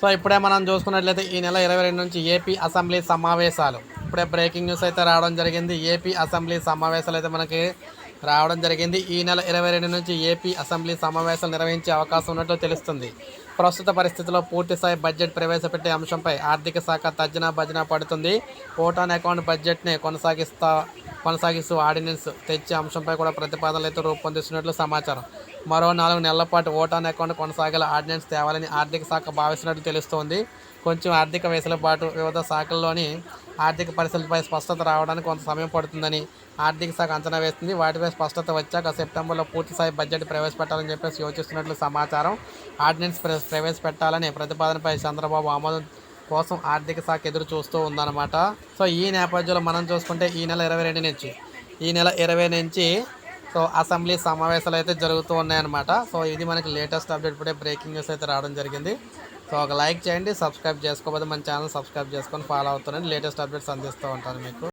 So ఇప్పుడే మనం చూసుకున్నట్లయితే ఈ నెల ఇరవై రెండు నుంచి ఏపీ అసెంబ్లీ సమావేశాలు. ఇప్పుడే బ్రేకింగ్ న్యూస్ అయితే రావడం జరిగింది. ఏపీ అసెంబ్లీ సమావేశాలు అయితే మనకి రావడం జరిగింది. ఈ నెల ఇరవై రెండు నుంచి ఏపీ అసెంబ్లీ సమావేశాలు నిర్వహించే అవకాశం ఉన్నట్లు తెలుస్తుంది. ప్రస్తుత పరిస్థితుల్లో పూర్తిస్థాయి బడ్జెట్ ప్రవేశపెట్టే అంశంపై ఆర్థిక శాఖ తర్జన భజన పడుతుంది. ఓటాన్ అకౌంట్ బడ్జెట్ని కొనసాగిస్తా కొనసాగిస్తూ ఆర్డినెన్స్ తెచ్చే అంశంపై కూడా ప్రతిపాదనలు అయితే రూపొందిస్తున్నట్లు సమాచారం. మరో నాలుగు నెలల పాటు ఓటాన్ అకౌంట్ కొనసాగేలా ఆర్డినెన్స్ తేవాలని ఆర్థిక శాఖ భావిస్తున్నట్లు తెలుస్తోంది. కొంచెం ఆర్థిక వెసులుబాటు వివిధ శాఖల్లోని ఆర్థిక పరిస్థితులపై స్పష్టత రావడానికి కొంత సమయం పడుతుందని ఆర్థిక శాఖ అంచనా వేస్తుంది. వాటిపై స్పష్టత వచ్చాక సెప్టెంబర్లో పూర్తిస్థాయి బడ్జెట్ ప్రవేశపెట్టాలని చెప్పేసి యోచిస్తున్నట్లు సమాచారం. ఆర్డినెన్స్ ప్ర- ప్రవేశపెట్టాలని ప్రతిపాదనపై చంద్రబాబు ఆమోదం కోసం ఆర్థిక శాఖ ఎదురు చూస్తూ ఉందన్నమాట. సో ఈ నేపథ్యంలో మనం చూసుకుంటే ఈ నెల ఇరవై రెండు నుంచి ఈ నెల ఇరవై నుంచి సో అసెంబ్లీ సమావేశాలు అయితే జరుగుతూ ఉన్నాయన్నమాట. సో ఇది మనకి లేటెస్ట్ అప్డేట్. ఇప్పుడే బ్రేకింగ్ న్యూస్ అయితే రావడం జరిగింది. సో ఒక లైక్ చేయండి సబ్స్క్రైబ్ చేసుకోకపోతే మన ఛానల్ సబ్స్క్రైబ్ చేసుకొని ఫాలో అవుతానని లేటెస్ట్ అప్డేట్స్ అందిస్తూ ఉంటాను మీకు.